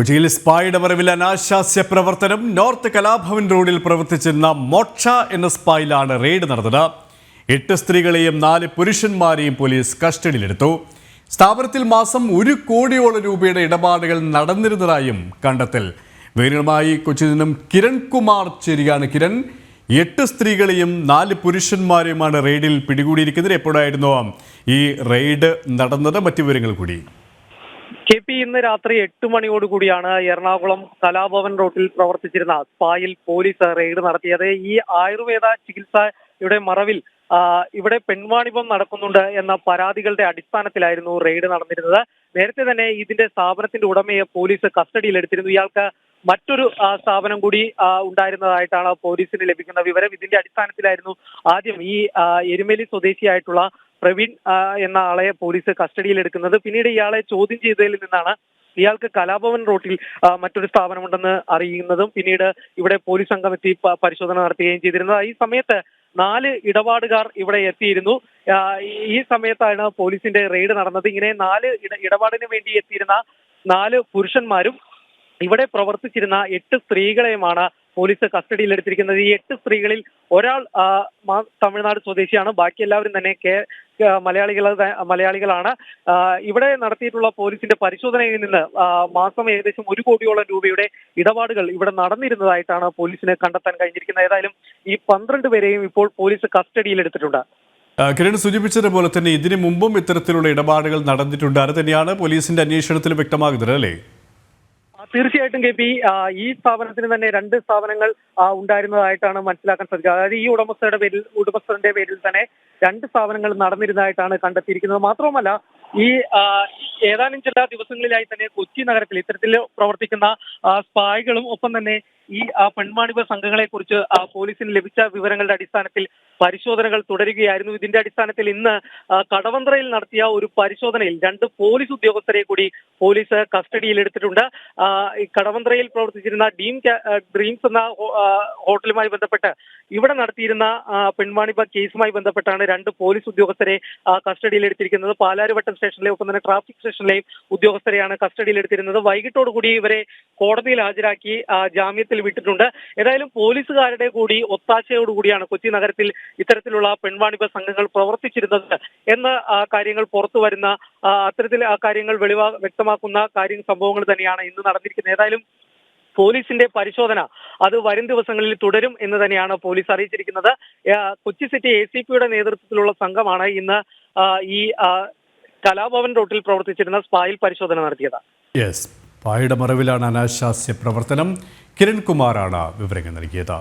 കൊച്ചിയിൽ സ്പായുടെ മറവിൽ അനാശാസ്യ പ്രവർത്തനം നോർത്ത് കലാഭവൻ റോഡിൽ പ്രവർത്തിച്ചിരുന്ന മോക്ഷ എന്ന സ്പായിലാണ് റെയ്ഡ് നടന്നത്. എട്ട് സ്ത്രീകളെയും നാല് പുരുഷന്മാരെയും പോലീസ് കസ്റ്റഡിയിലെടുത്തു. സ്ഥാപനത്തിൽ മാസം ഒരു കോടിയോളം രൂപയുടെ ഇടപാടുകൾ നടന്നിരുന്നതായും കണ്ടെത്തൽ. വിവരങ്ങളുമായി കൊച്ചിയിൽ നിന്നും കിരൺ കുമാർ ചേരുകയാണ്. കിരൺ എട്ട് സ്ത്രീകളെയും നാല് പുരുഷന്മാരെയുമാണ് റെയ്ഡിൽ പിടികൂടിയിരിക്കുന്നത്. എപ്പോഴായിരുന്നു ഈ റെയ്ഡ് നടന്നത്? മറ്റു വിവരങ്ങൾ കൂടി. കെ പി ഇന്ന് രാത്രി എട്ട് മണിയോടുകൂടിയാണ് എറണാകുളം കലാഭവൻ റോഡിൽ പ്രവർത്തിച്ചിരുന്ന സ്പായിൽ പോലീസ് റെയ്ഡ് നടത്തിയത്. ഈ ആയുർവേദ ചികിത്സയുടെ മറവിൽ ഇവിടെ പെൺവാണിഭം നടക്കുന്നുണ്ട് എന്ന പരാതികളുടെ അടിസ്ഥാനത്തിലായിരുന്നു റെയ്ഡ് നടന്നിരുന്നത്. നേരത്തെ തന്നെ ഇതിന്റെ സ്ഥാപനത്തിന്റെ ഉടമയെ പോലീസ് കസ്റ്റഡിയിലെടുത്തിരുന്നു ഇയാൾക്ക് മറ്റൊരു സ്ഥാപനം കൂടി ഉണ്ടായിരുന്നതായിട്ടാണ് പോലീസിന് ലഭിക്കുന്ന വിവരം. ഇതിന്റെ അടിസ്ഥാനത്തിലായിരുന്നു ആദ്യം ഈ എരുമേലി സ്വദേശിയായിട്ടുള്ള പ്രവീൺ എന്ന ആളെ പോലീസ് കസ്റ്റഡിയിലെടുക്കുന്നത് പിന്നീട് ഇയാളെ ചോദ്യം ചെയ്തതിൽ നിന്നാണ് ഇയാൾക്ക് കലാഭവൻ റോട്ടിൽ മറ്റൊരു സ്ഥാപനമുണ്ടെന്ന് അറിയുന്നതും പിന്നീട് ഇവിടെ പോലീസ് സംഘം എത്തി പരിശോധന നടത്തുകയും ചെയ്തിരുന്നത്. ഈ സമയത്ത് നാല് ഇടപാടുകാർ ഇവിടെ എത്തിയിരുന്നു. ഈ- സമയത്താണ് പോലീസിന്റെ റെയ്ഡ് നടന്നത്. ഇങ്ങനെ നാല് ഇട- ഇടപാടിന് വേണ്ടി എത്തിയിരുന്ന നാല് പുരുഷന്മാരും ഇവിടെ പ്രവർത്തിച്ചിരുന്ന എട്ട് സ്ത്രീകളെയുമാണ് പോലീസ് കസ്റ്റഡിയിൽ എടുത്തിരിക്കുന്നത് ഈ എട്ട് സ്ത്രീകളിൽ ഒരാൾ തമിഴ്നാട് സ്വദേശിയാണ്. ബാക്കി എല്ലാവരും തന്നെ കേ മലയാളികൾ മലയാളികളാണ്. ഇവിടെ നടത്തിയിട്ടുള്ള പോലീസിന്റെ പരിശോധനയിൽ നിന്ന് മാസം ഏകദേശം ഒരു കോടിയോളം രൂപയുടെ ഇടപാടുകൾ ഇവിടെ നടന്നിരുന്നതായിട്ടാണ് പോലീസിന് കണ്ടെത്താൻ കഴിഞ്ഞിരിക്കുന്നത്. ഏതായാലും ഈ പന്ത്രണ്ട് പേരെയും ഇപ്പോൾ പോലീസ് കസ്റ്റഡിയിൽ എടുത്തിട്ടുണ്ട് കിരൺ സൂചിപ്പിച്ചതുപോലെ തന്നെ ഇതിനു മുമ്പും ഇത്തരത്തിലുള്ള ഇടപാടുകൾ നടന്നിട്ടുണ്ട്. അത് തന്നെയാണ് പോലീസിന്റെ അന്വേഷണത്തിൽ വ്യക്തമാകുന്നത് അല്ലേ? തീർച്ചയായിട്ടും കെ പി ഈ സ്ഥാപനത്തിന് തന്നെ രണ്ട് സ്ഥാപനങ്ങൾ ഉണ്ടായിരുന്നതായിട്ടാണ് മനസ്സിലാക്കാൻ സാധിക്കുക അതായത് ഈ ഉടമസ്ഥയുടെ പേരിൽ ഉടമസ്ഥന്റെ പേരിൽ തന്നെ രണ്ട് സ്ഥാപനങ്ങൾ നടന്നിരുന്നതായിട്ടാണ് കണ്ടെത്തിയിരിക്കുന്നത്. മാത്രവുമല്ല ഈ ഏതാനും ചില ദിവസങ്ങളിലായി തന്നെ കൊച്ചി നഗരത്തിൽ ഇത്തരത്തിൽ പ്രവർത്തിക്കുന്ന സ്പായികളും ഒപ്പം തന്നെ ഈ പെൺമാണിപ സംഘങ്ങളെ കുറിച്ച് പോലീസിന് ലഭിച്ച വിവരങ്ങളുടെ അടിസ്ഥാനത്തിൽ പരിശോധനകൾ തുടരുകയായിരുന്നു. ഇതിന്റെ അടിസ്ഥാനത്തിൽ ഇന്ന് കടവന്ത്രയിൽ നടത്തിയ ഒരു പരിശോധനയിൽ രണ്ട് പോലീസ് ഉദ്യോഗസ്ഥരെ കൂടി പോലീസ് കസ്റ്റഡിയിൽ എടുത്തിട്ടുണ്ട്. കടവന്ത്രയിൽ പ്രവർത്തിച്ചിരുന്ന ഡീം ഡ്രീംസ് എന്ന ഹോട്ടലുമായി ബന്ധപ്പെട്ട് ഇവിടെ നടത്തിയിരുന്ന പെൺവാണിഭ കേസുമായി ബന്ധപ്പെട്ടാണ് രണ്ട് പോലീസ് ഉദ്യോഗസ്ഥരെ കസ്റ്റഡിയിൽ എടുത്തിരിക്കുന്നത്. പാലാരിവട്ടം സ്റ്റേഷനിലെ ഒപ്പം തന്നെ ട്രാഫിക് സ്റ്റേഷനിലെയും ഉദ്യോഗസ്ഥരെയാണ് കസ്റ്റഡിയിൽ എടുത്തിരുന്നത്. വൈകിട്ടോടുകൂടി ഇവരെ കോടതിയിൽ ഹാജരാക്കി ജാമ്യത്തിൽ വിട്ടിട്ടുണ്ട്. ഏതായാലും പോലീസുകാരുടെ കൂടി ഒത്താശയോടുകൂടിയാണ് കൊച്ചി നഗരത്തിൽ ഇത്തരത്തിലുള്ള പെൺവാണിഭ സംഘങ്ങൾ പ്രവർത്തിച്ചിരുന്നത് എന്ന കാര്യങ്ങൾ പുറത്തു വരുന്ന അത്തരത്തിൽ ആ കാര്യങ്ങൾ വെളിവാ വ്യക്തമാക്കുന്ന കാര്യം സംഭവങ്ങൾ തന്നെയാണ് ഇന്ന് നടന്നിരിക്കുന്നത്. ഏതായാലും പോലീസിന്റെ പരിശോധന അത് വരും ദിവസങ്ങളിൽ തുടരും എന്ന് തന്നെയാണ് പോലീസ് അറിയിച്ചിരിക്കുന്നത്. കൊച്ചി സിറ്റി എ സി പിയുടെ നേതൃത്വത്തിലുള്ള സംഘമാണ് ഇന്ന് ഈ കലാഭവൻ റോട്ടിൽ പ്രവർത്തിച്ചിരുന്ന സ്പായിൽ പരിശോധന നടത്തിയത്. യെസ് പായുടെ മറവിലാണ് അനാശാസ്യ പ്രവർത്തനം. കിരൺകുമാറാണ് വിവരങ്ങൾ നൽകിയത്.